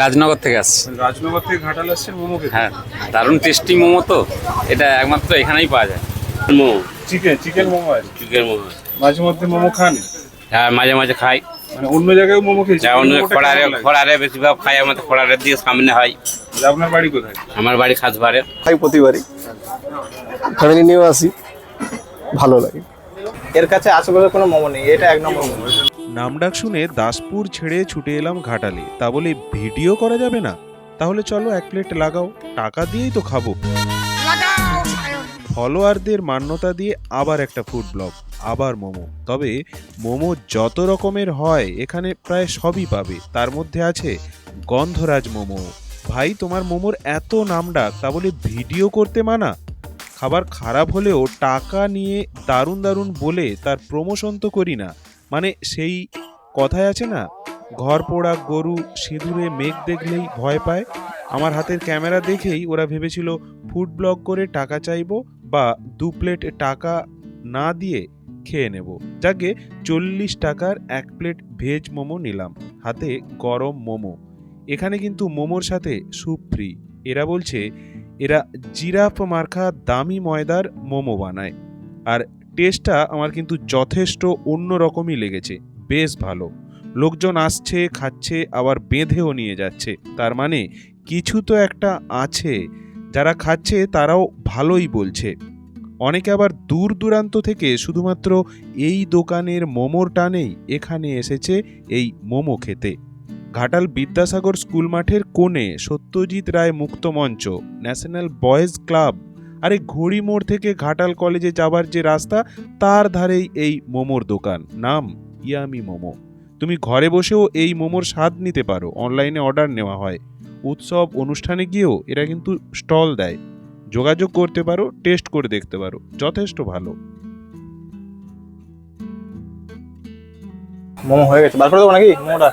রাজনগর থেকে আসছি। রাজনগর থেকে ঘাটাল আসছেন মোমো হ্যাঁ দারুণ টেস্টি মোমো তো। এটা একমাত্র এখানেই পাওয়া যায়। মোমো। চিকেন চিকেন মোমো আছে। চিকেন মোমো মাঝে মধ্যে মোমো খান? হ্যাঁ মাঝে মাঝে খাই। মানে অন্য জায়গায় মোমো খেয়েছি যা অন্য খড়ারে? খড়ারে বেশিরভাগ খাই আমাদের খড়ারের দিয়ে সামনে হয়। আপনার বাড়ি কোথায়? আমার বাড়ি খাসবারে খাই প্রতিবারই। ফ্যামিলি নিয়েও আসি। ভালো লাগে। এর কাছে আশেপাশে কোনো মোমো নেই এটা এক নম্বর মোমো। নামডাক শুনে দাসপুর ছেড়ে ছুটে এলাম ঘাটালে। তা বলে ভিডিও করা যাবে না? তাহলে চলো এক প্লেট লাগাও। টাকা দিয়েই তো খাব। ফলোয়ারদের মান্যতা দিয়ে আবার একটা ফুড ব্লগ আবার মোমো। তবে মোমো যত রকমের হয় এখানে প্রায় সবই পাবে। তার মধ্যে আছে গন্ধরাজ মোমো। ভাই তোমার মোমোর এত নামডাক তা বলে ভিডিও করতে মানা? খাবার খারাপ হলেও টাকা নিয়ে দারুণ দারুণ বলে তার প্রমোশন তো করি না। মানে সেই কথায় আছে না, ঘর পোড়া গরু সিঁদুরে মেঘ দেখলেই ভয় পায়। আমার হাতের ক্যামেরা দেখেই ওরা ভেবেছিল ফুড ব্লগ করে টাকা চাইব বা দু প্লেট টাকা না দিয়ে খেয়ে নেব। যাকে চল্লিশ টাকার এক প্লেট ভেজ মোমো নিলাম। হাতে গরম মোমো। এখানে কিন্তু মোমোর সাথে স্যুপ ফ্রি। এরা বলছে, এরা জিরাফ মার্কা দামি ময়দার মোমো বানায়। আর টেস্টটা আমার কিন্তু যথেষ্ট অন্য রকমই লেগেছে, বেশ ভালো। লোকজন আসছে, খাচ্ছে, আবার বেঁধেও নিয়ে যাচ্ছে। তার মানে কিছু তো একটা আছে, যারা খাচ্ছে তারাও ভালোই বলছে। অনেকে আবার দূর দূরান্ত থেকে শুধুমাত্র এই দোকানের মোমোর টানেই এখানে এসেছে এই মোমো খেতে। ঘাটাল বিদ্যাসাগর স্কুল মাঠের কোণে সত্যজিৎ রায় মুক্ত মঞ্চ, ন্যাশনাল বয়েজ ক্লাব আরে ঘড়ি মোড় থেকে ঘাটাল কলেজে যাবার যে রাস্তা তার ধারেই এই মোমোর দোকান। নাম ইয়ামি মোমো। তুমি ঘরে বসেও এই মোমোর স্বাদ নিতে পারো। অনলাইনে অর্ডার নেওয়া হয়। উৎসব অনুষ্ঠানে গিয়েও এরা কিন্তু স্টল দেয়। যোগাযোগ করতে পারো টেস্ট করে দেখতে পারো। যথেষ্ট ভালো। মোমো হয়ে গেছে। বার করে দেবো নাকি? মোমোটা।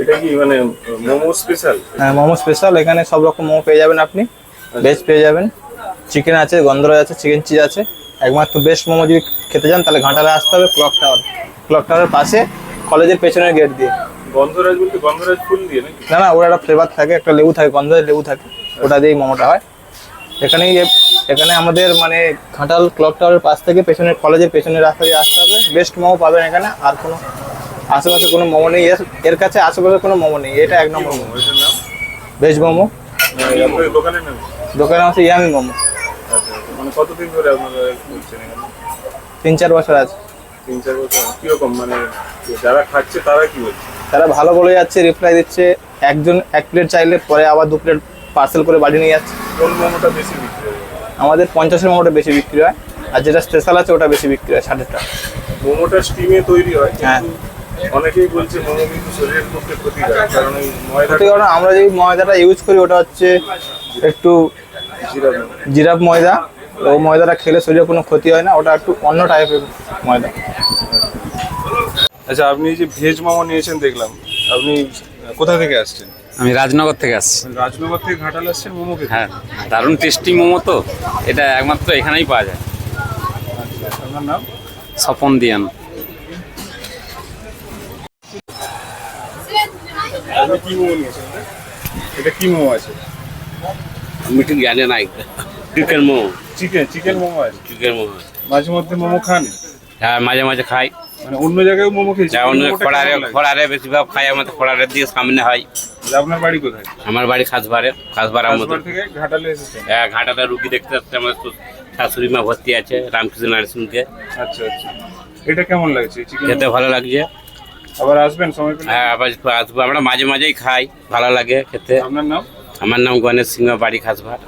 এটা কি মানে মোমো স্পেশাল হ্যাঁ মোমো স্পেশাল এখানে সব রকম মোমো পেয়ে যাবেন আপনি। ভেজ পেয়ে যাবেন। চিকেন আছে গন্ধরাজ আছে চিকেন চিজ আছে। একমাত্র বেস্ট মোমো যদি খেতে চান তাহলে ঘাটালে আসতে হবে ক্লক টাওয়ার ক্লক টাওয়ারের পাশে কলেজের পেছনের গেট দিয়ে। গন্ধরাজ বলতে গন্ধরাজ ফুল দিয়ে নাকি? না না ওর একটা ফ্লেভার থাকে একটা লেবু থাকে গন্ধরাজ লেবু থাকে। ওটা দিয়েই মোমোটা হয়। এখানেই এখানে আমাদের মানে ঘাটাল ক্লক টাওয়ারের পাশ থেকে পেছনের কলেজের পেছনের রাস্তা দিয়ে আসতে হবে। বেস্ট মোমো পাবেন এখানে আর কোনো আশেপাশে কোনো মোমো নেই। এর- এর কাছে আশেপাশে কোনো মোমো নেই। এটা এক নম্বর মোমো। এটার নাম? ভেজ মোমো। দোকানের নাম। কি? দোকানে আছে ইয়ামি মোমো। মানে কতদিন ধরে আপনারা করছেন এখানে? তিন চার বছর আছে। তিন চার বছর। কীরকম মানে যারা খাচ্ছে তারা কি বলছে? তারা ভালো বলে যাচ্ছে রিপ্লাই দিচ্ছে। একজন এক প্লেট চাইলে পরে আবার দু প্লেট পার্সেল করে বাড়ি নিয়ে যাচ্ছে। কোন মোমোটা বেশি বিক্রি হয়? আমাদের পঞ্চাশের মোমোটা বেশি বিক্রি হয় আর যেটা স্পেশাল আছে ওটা বেশি বিক্রি হয় ষাটেরটা। মোমোটা স্টিমে তৈরি হয় হ্যাঁ। অনেকেই বলছে মোমো কিন্তু শরীরের পক্ষে ক্ষতিকর কারণ ওই ময়দা কারণ আমরা যে ময়দাটা ইউজ করি ওটা হচ্ছে একটু জিরাফ। ময়দা। ও ময়দাটা খেলে শরীরে কোনো ক্ষতি হয় না ওটা একটু অন্য টাইপের ময়দা। আচ্ছা আপনি যে ভেজ মোমো নিয়েছেন দেখলাম। আপনি কোথা থেকে আসছেন? আমি রাজনগর থেকে আসছি। রাজনগর থেকে ঘাটাল আসছেন মোমো খেতে? হ্যাঁ দারুণ টেস্টি মোমো তো। এটা একমাত্র এখানেই পাওয়া যায়। আপনার নাম? স্বপন দিয়ান। আপনি কি মোমো নিয়েছেন? এটা? এটা কি মোমো আছে? ঠিক জানি না chicken momo. Chicken chicken momo আছে। চিকেন মোমো মাঝে মধ্যে মোমো খান? হ্যাঁ মাঝে মাঝে খাই। মানে অন্য জায়গায় মোমো খেয়েছি অন্য খড়ারে খড়ারে বেশিরভাগ খাই আমাদের খড়ারের দিয়ে সামনে হয়। আপনার বাড়ি কোথায়? আমার বাড়ি খাসবারে খাসবার আমাদের থেকে ঘাটালে এসেছেন? হ্যাঁ ঘাটাটা রুগী দেখতে আসছে আমার শাশুড়ি মা ভর্তি আছে রামকৃষ্ণ নার্সিংকে আচ্ছা আচ্ছা। এটা কেমন লাগছে চিকেন খেতে ভালো লাগছে। আবার আসবেন সময় হ্যাঁ আবার আসব আমরা মাঝে মাঝেই খাই ভালো লাগে খেতে। আপনার নাম? আমার নাম গণেশ সিংহ বাড়ি খাসবার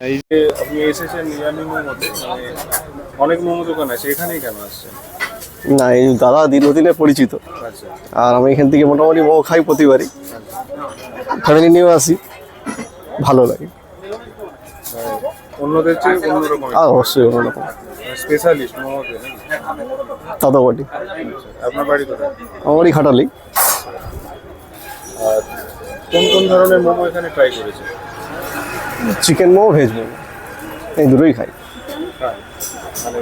এই যে আপনি এসেছেন ইয়ামি মোমোতে মানে অনেক মোমো দোকান আছে এখানেই কেন আসছেন? না এই দাদা দীর্ঘদিনের পরিচিত। আচ্ছা। আর আমি এখান থেকে মোটামুটি মোমো খাই প্রতিবারই। ফ্যামিলি নিয়েও আসি ভালো লাগে। মানে অন্যদের চেয়ে অন্যরকম আর অবশ্যই অন্যরকম। স্পেশালিস্ট মোমোতে তা তো বটি আপনার বাড়ি কোথায়? আমারই খাটালি কোন কোন ধরনের মোমো এখানে ট্রাই করেছে চিকেন মোমো ভেজ মোমো এই দুটোই খাই। মানে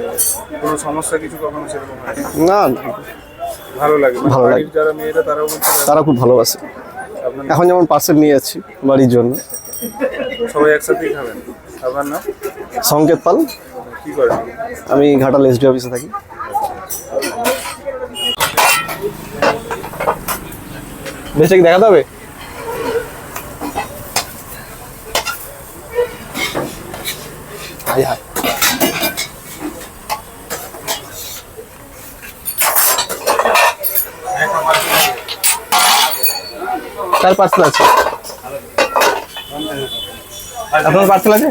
কোনো সমস্যা কিছু কখনো সেরকম না? না ভালো লাগে। মানে ভালো লাগে। যারা মেয়েরা তারাও তারা খুব ভালোবাসে। এখন যেমন পার্সেল নিয়ে যাচ্ছি বাড়ির জন্য। সবাই একসাথেই খাবেন? আপনার নাম? সংকেত পাল। কি করেন? আমি ঘাটাল এসডি অফিসে থাকি। বেশি কি দেখাতে হবে? হাই হাই কার পার্সেল আছে আপনার পার্সেল আছে